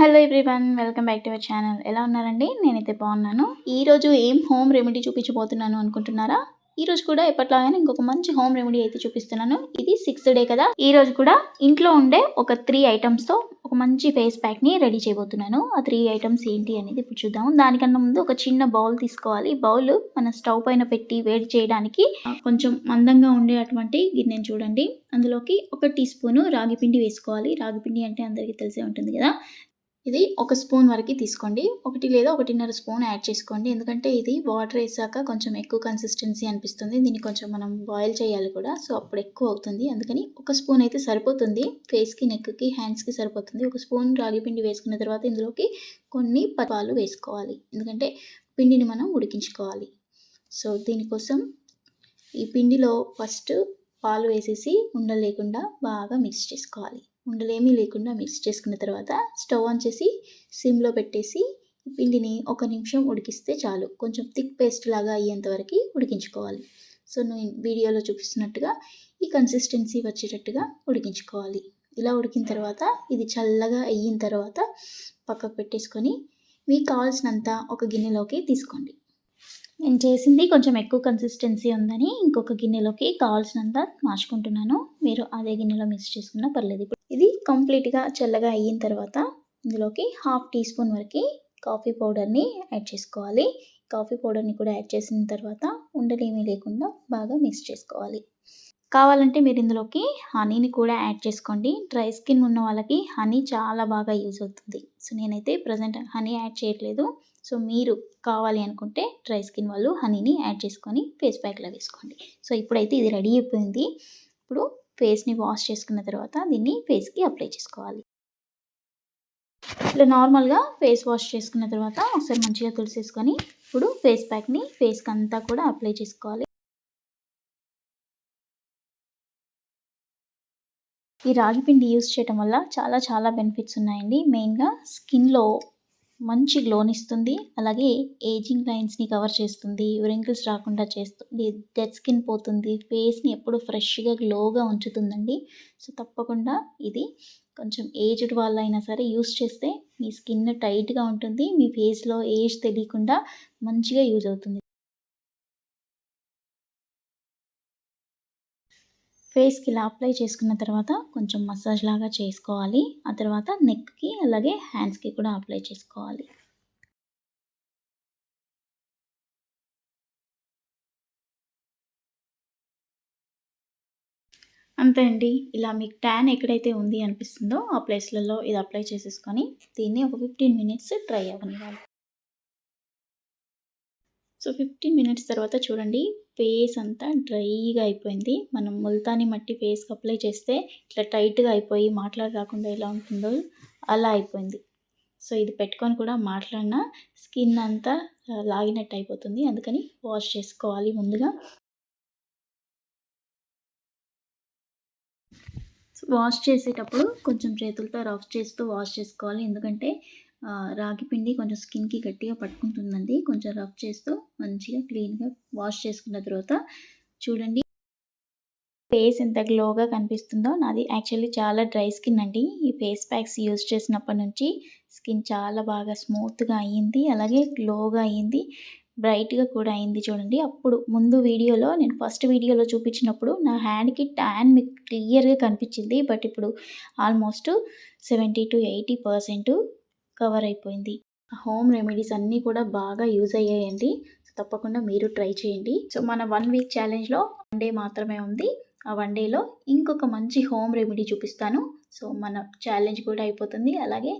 Hello everyone welcome back to our channel. ఎలా ఉన్నారండి? నేనైతే బాగున్నాను. ఈరోజు ఏం హోమ్ రెమెడీ చూపించబోతున్నాను అనుకుంటున్నారా? ఈ రోజు కూడా ఎప్పట్లాగానే ఇంకొక మంచి హోమ్ రెమెడీ అయితే చూపిస్తున్నాను. ఇది సిక్స్త్ డే కదా. ఈ రోజు కూడా ఇంట్లో ఉండే ఒక త్రీ ఐటమ్స్తో ఒక మంచి ఫేస్ ప్యాక్ని రెడీ చేయబోతున్నాను. ఆ త్రీ ఐటమ్స్ ఏంటి అనేది ఇప్పుడు చూద్దాం. దానికన్నా ముందు ఒక చిన్న బౌల్ తీసుకోవాలి. బౌల్ మన స్టవ్ పైన పెట్టి వేడి చేయడానికి కొంచెం మందంగా ఉండే అటువంటి గిన్నెని చూడండి. అందులోకి ఒక టీ స్పూన్ రాగి పిండి వేసుకోవాలి. రాగి పిండి అంటే అందరికీ తెలిసే ఉంటుంది కదా. ఇది ఒక స్పూన్ వరకు తీసుకోండి. ఒకటి లేదా ఒకటిన్నర స్పూన్ యాడ్ చేసుకోండి. ఎందుకంటే ఇది వాటర్ వేసాక కొంచెం ఎక్కువ కన్సిస్టెన్సీ అనిపిస్తుంది. దీన్ని కొంచెం మనం బాయిల్ చేయాలి కూడా. సో అప్పుడు ఎక్కువ అవుతుంది. అందుకని ఒక స్పూన్ అయితే సరిపోతుంది. ఫేస్కి నెక్కి హ్యాండ్స్కి సరిపోతుంది. ఒక స్పూన్ రాగి పిండి వేసుకున్న తర్వాత ఇందులోకి కొన్ని పాలు వేసుకోవాలి. ఎందుకంటే పిండిని మనం ఉడికించుకోవాలి. సో దీనికోసం ఈ పిండిలో ఫస్ట్ పాలు వేసేసి ఉండలేకుండా బాగా మిక్స్ చేసుకోవాలి. ఉండలేమీ లేకుండా మిక్స్ చేసుకున్న తర్వాత స్టవ్ ఆన్ చేసి సిమ్లో పెట్టేసి పిండిని ఒక నిమిషం ఉడికిస్తే చాలు. కొంచెం థిక్ పేస్ట్ లాగా అయ్యేంత వరకు ఉడికించుకోవాలి. సో నేను వీడియోలో చూపిస్తున్నట్టుగా ఈ కన్సిస్టెన్సీ వచ్చేటట్టుగా ఉడికించుకోవాలి. ఇలా ఉడికిన తర్వాత ఇది చల్లగా అయిన తర్వాత పక్కకు పెట్టేసుకొని మీకు కావాల్సినంత ఒక గిన్నెలోకి తీసుకోండి. నేను చేసింది కొంచెం ఎక్కువ కన్సిస్టెన్సీ ఉందని ఇంకొక గిన్నెలోకి కావాల్సినంత మార్చుకుంటున్నాను. మీరు అదే గిన్నెలో మిక్స్ చేసుకున్నా పర్లేదు. ఇప్పుడు కంప్లీట్గా చల్లగా అయిన తర్వాత ఇందులోకి హాఫ్ టీ స్పూన్ వరకు కాఫీ పౌడర్ని యాడ్ చేసుకోవాలి. కాఫీ పౌడర్ని కూడా యాడ్ చేసిన తర్వాత ఉండలేమీ లేకుండా బాగా మిక్స్ చేసుకోవాలి. కావాలంటే మీరు ఇందులోకి హనీని కూడా యాడ్ చేసుకోండి. డ్రై స్కిన్ ఉన్న వాళ్ళకి హనీ చాలా బాగా యూజ్ అవుతుంది. సో నేనైతే ప్రజెంట్ హనీ యాడ్ చేయట్లేదు. సో మీరు కావాలి అనుకుంటే డ్రై స్కిన్ వాళ్ళు హనీని యాడ్ చేసుకొని ఫేస్ ప్యాక్లో వేసుకోండి. సో ఇప్పుడైతే ఇది రెడీ అయిపోయింది. ఇప్పుడు ఫేస్ని వాష్ చేసుకున్న తర్వాత దీన్ని ఫేస్కి అప్లై చేసుకోవాలి. ఇట్లా నార్మల్గా ఫేస్ వాష్ చేసుకున్న తర్వాత ఒకసారి మంచిగా తులిసేసుకొని ఇప్పుడు ఫేస్ ప్యాక్ని ఫేస్కి అంతా కూడా అప్లై చేసుకోవాలి. ఈ రాగి పిండి యూస్ చేయటం వల్ల చాలా చాలా బెనిఫిట్స్ ఉన్నాయండి. మెయిన్గా స్కిన్లో మంచి గ్లోనిస్తుంది అలాగే ఏజింగ్ లైన్స్ని కవర్ చేస్తుంది. రింకిల్స్ రాకుండా చేస్తుంది. డెడ్ స్కిన్ పోతుంది. ఫేస్ని ఎప్పుడు ఫ్రెష్గా గ్లోగా ఉంచుతుందండి. సో తప్పకుండా ఇది కొంచెం ఏజ్డ్ వాళ్ళైనా సరే యూస్ చేస్తే మీ స్కిన్ టైట్గా ఉంటుంది. మీ ఫేస్లో ఏజ్ తెలియకుండా మంచిగా యూజ్ అవుతుంది. ఫేస్కి ఇలా అప్లై చేసుకున్న తర్వాత కొంచెం మసాజ్ లాగా చేసుకోవాలి. ఆ తర్వాత నెక్కి అలాగే హ్యాండ్స్కి కూడా అప్లై చేసుకోవాలి. అంతే అండి. ఇలా మీకు ట్యాన్ ఎక్కడైతే ఉంది అనిపిస్తుందో ఆ ప్లేస్లలో ఇది అప్లై చేసేసుకొని దీన్ని ఒక ఫిఫ్టీన్ మినిట్స్ డ్రై అవ్వనివ్వాలి. సో ఫిఫ్టీన్ మినిట్స్ తర్వాత చూడండి ఫేస్ అంతా డ్రైగా అయిపోయింది. మనం ముల్తాని మట్టి ఫేస్కి అప్లై చేస్తే ఇట్లా టైట్గా అయిపోయి మాట్లాడ రాకుండా ఎలా ఉంటుందో అలా అయిపోయింది. సో ఇది పెట్టుకొని కూడా మాట్లాడిన స్కిన్ అంతా లాగినట్టు అయిపోతుంది. అందుకని వాష్ చేసుకోవాలి ముందుగా. వాష్ చేసేటప్పుడు కొంచెం చేతులతో రఫ్ చేస్తూ వాష్ చేసుకోవాలి. ఎందుకంటే రాగి పిండి కొంచెం స్కిన్కి గట్టిగా పట్టుకుంటుందండి. కొంచెం రఫ్ చేస్తూ మంచిగా క్లీన్గా వాష్ చేసుకున్న తర్వాత చూడండి. ఫేస్ ఎంత గ్లోగా కనిపిస్తుందో. నాది యాక్చువల్లీ చాలా డ్రై స్కిన్ అండి. ఈ ఫేస్ ప్యాక్స్ యూజ్ చేసినప్పటి నుంచి స్కిన్ చాలా బాగా స్మూత్గా అయ్యింది. అలాగే గ్లోగా అయ్యింది. బ్రైట్గా కూడా అయింది చూడండి. అప్పుడు ముందు వీడియోలో నేను ఫస్ట్ వీడియోలో చూపించినప్పుడు నా హ్యాండ్కి ట్యాన్ మీకు క్లియర్గా కనిపించింది. బట్ ఇప్పుడు almost seventy to eighty percent cover అయిపోయింది. హోమ్ రెమెడీస్ అన్నీ కూడా బాగా యూజ్ అయ్యాయండి. సో తప్పకుండా మీరు ట్రై చేయండి. సో మన వన్ వీక్ ఛాలెంజ్లో వన్ డే మాత్రమే ఉంది. ఆ వన్ డేలో ఇంకొక మంచి హోమ్ రెమెడీ చూపిస్తాను. సో మన ఛాలెంజ్ కూడా అయిపోతుంది. అలాగే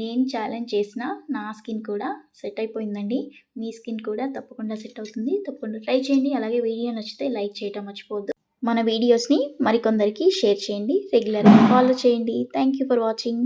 నేను ఛాలెంజ్ చేసిన నా స్కిన్ కూడా సెట్ అయిపోయిందండి. మీ స్కిన్ కూడా తప్పకుండా సెట్ అవుతుంది. తప్పకుండా ట్రై చేయండి. అలాగే వీడియో నచ్చితే లైక్ చేయటం మర్చిపోవద్దు. మన వీడియోస్ని మరికొందరికి షేర్ చేయండి. రెగ్యులర్గా ఫాలో చేయండి. Thank you for watching.